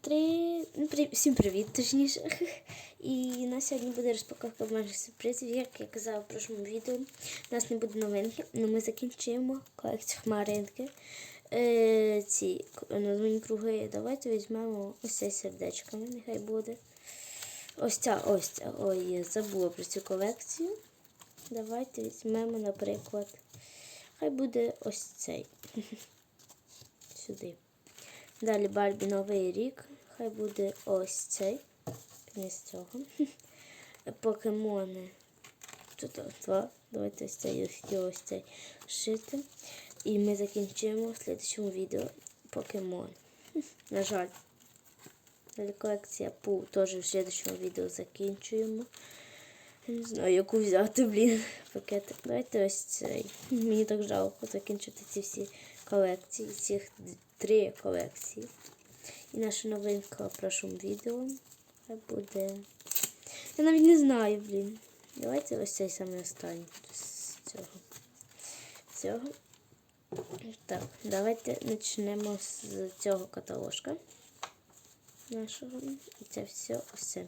Три. Ну, при... Всім привіт, точніше. І на сьогодні буде розпаковка майже сюрпризів. Як я казала в прошлому відео, у нас не буде новинки, але ми закінчуємо колекцію хмаринки. Е, ці названі круги. Давайте візьмемо ось це сердечками, нехай буде. Ось ця, ось ця. Ой, забула про цю колекцію. Давайте візьмемо, наприклад, хай буде ось цей. Далі Барбі Новий рік. Хай буде ось цей. Не з цього. Покемони. Тут два. Давайте ось цей цей, ось цей шити. І ми закінчимо в слідчому відео покемон. На жаль. Колекція Пу теж в слідчому відео закінчуємо. Не знаю, яку взяти, блін, пакетик. Давайте ось цей. Мені так жалко закінчити ці всі колекції, д- три колекції. І наша новинка в прошлому відео. Буде. Я навіть не знаю, блін. Давайте ось цей самий останній з цього. Цього. Так, давайте почнемо з цього каталожка нашого. І це все все.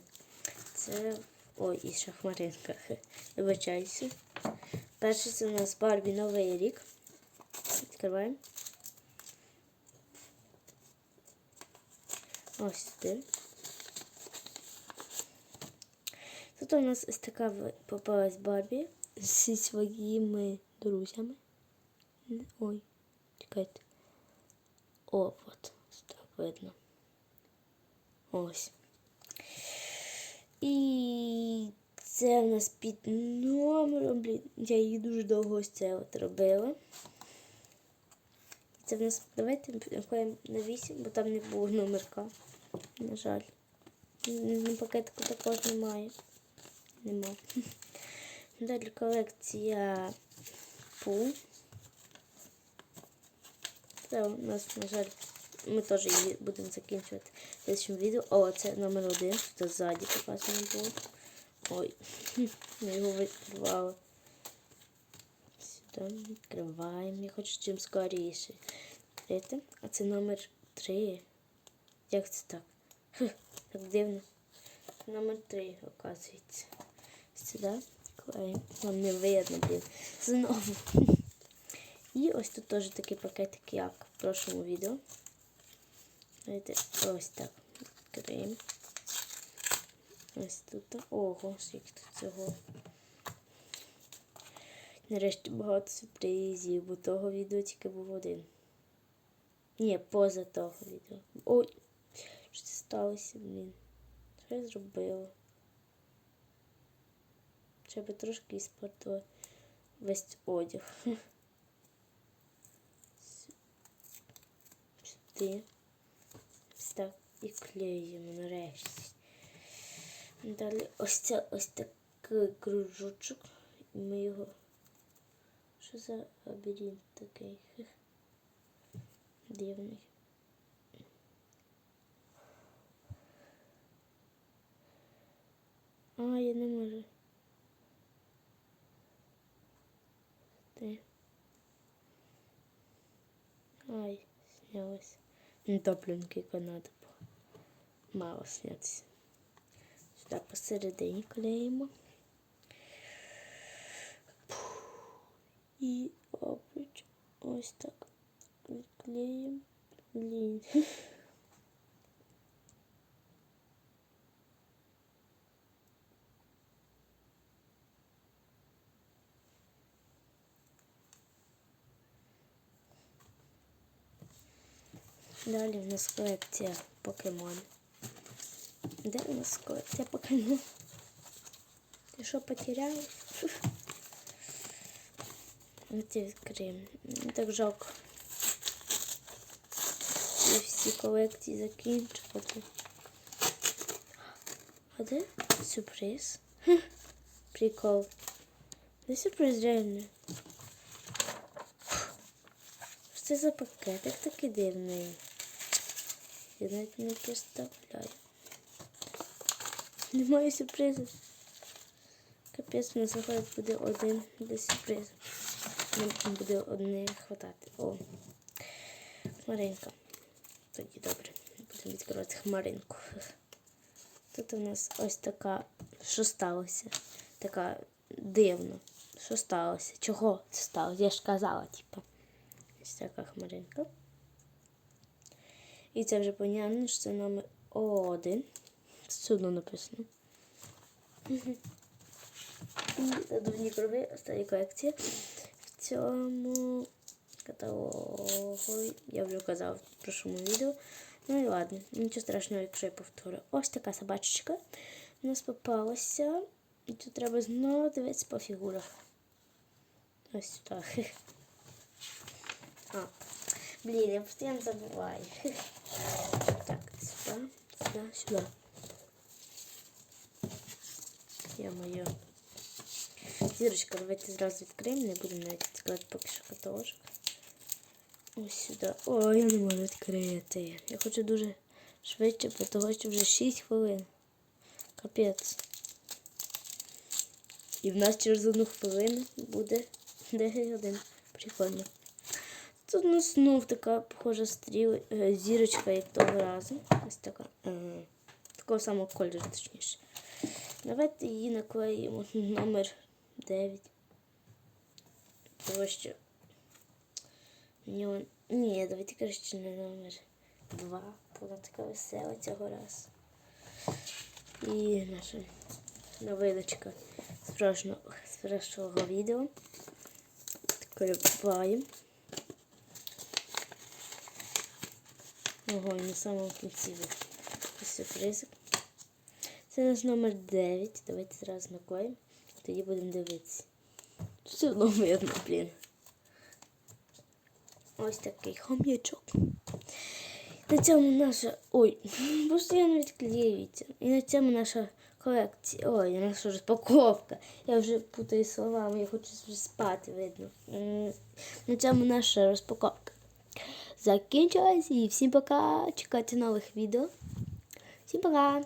Це. Ой, і ще хмаринка. Вибачаюся. Перше це у нас Барбі Новий рік. Відкриваємо. Ось сюди. Тут у нас ось така попалась Барбі зі своїми друзями. Ой, чекайте. О, от, так видно. Ось. І це у нас під номером, блін. Я її дуже довго ось це от робила. Це в нас, давайте наклеїмо на 8, бо там не було номерка. На жаль. На пакетику також немає. Нема. Далі колекція Пу. Це у нас, на жаль, ми теж її будемо закінчувати в слідчому відео. О, це номер один. Тут ззаді показано було. Ой, я його відкривала. Сюди відкриваємо. Я хочу чим скоріше. А це номер три. Як це так? Хм, так дивно. Номер три, оказується. Сюди клеїмо. Вам не видно, блін. Знову. І ось тут теж такий пакетик, як в прошлому відео. Давайте ось так відкриємо. Ось тут. Ого, скільки тут цього. Нарешті багато сюрпризів, бо того відео тільки був один. Ні, поза того відео. Ой, що це сталося, блін? Що я зробила? Треба трошки іспортила весь одяг. Сюди. Так і клеїмо нарешті. Далі ось це ось такий кружочок. І ми його. Що за лабіринт такий? Дивний. А, я не можу. Де? Ай, снялось. Пленки надо було. Мало снятися. Сюди посередині клеїмо. І обруч ось так відклеїмо. Блін. Далі в нас колекція покемон. Де у нас колекція покемон? Ти що потеряв? Оце відкриємо. Мені Так жалко. І всі колекції закінчувати. А де сюрприз? Хм, Прикол. Де сюрприз реально? Що це за пакетик такий дивний? Я навіть не представляю. Немає сюрпризу. Капець, у нас виходить буде один без сюрпризу. Нам буде одне хватати. О. Маринка. Тоді добре. Буде страшно відкривати хмаринку. Тут у нас ось така, що сталося? Така дивно. Що сталося? Чого це сталося? Я ж казала, типу. Ось така хмаринка. І це вже понятно, що це номер один. Все одно написано. Мгм. І крови остання колекція. В цьому каталогу я вже казала в прошлому відео. Ну і ладно, нічого страшного, якщо я повторю. Ось така собачечка у нас попалася. І тут треба знову дивитися по фігурах. Ось так. А, блін, я постійно забуваю. Так, сюди, сюди, сюди. Я-моє. Зірочка, давайте зразу відкриємо, не будемо навіть відкривати поки що каталожок. Ось сюди. О, я не можу відкрити. Я хочу дуже швидше, того що вже 6 хвилин. Капець. І в нас через одну хвилину буде 9 годин. Прикольно. Тут у нас знов така похожа стріл, е, зірочка, як того разу. Ось така. Такого самого кольору, точніше. Давайте її наклеїмо номер 9. Тому що. Ні, давайте краще на номер 2. Вона така весела цього разу. І наша новиночка з прошлого, з прошлого відео. Ого, на самому кінці сюрпризик. Це наш номер 9. Давайте зразу наклеїмо. Тоді будемо дивитися. Все одно видно, блін. Ось такий хом'ячок. На цьому наша. Ой, постійно відклеюється. І на цьому наша колекція. Ой, наша розпаковка. Я вже путаю словами, я хочу вже спати, видно. На цьому наша розпаковка. Закінчилась і всім пока. Чекайте нових відео. Всім пока!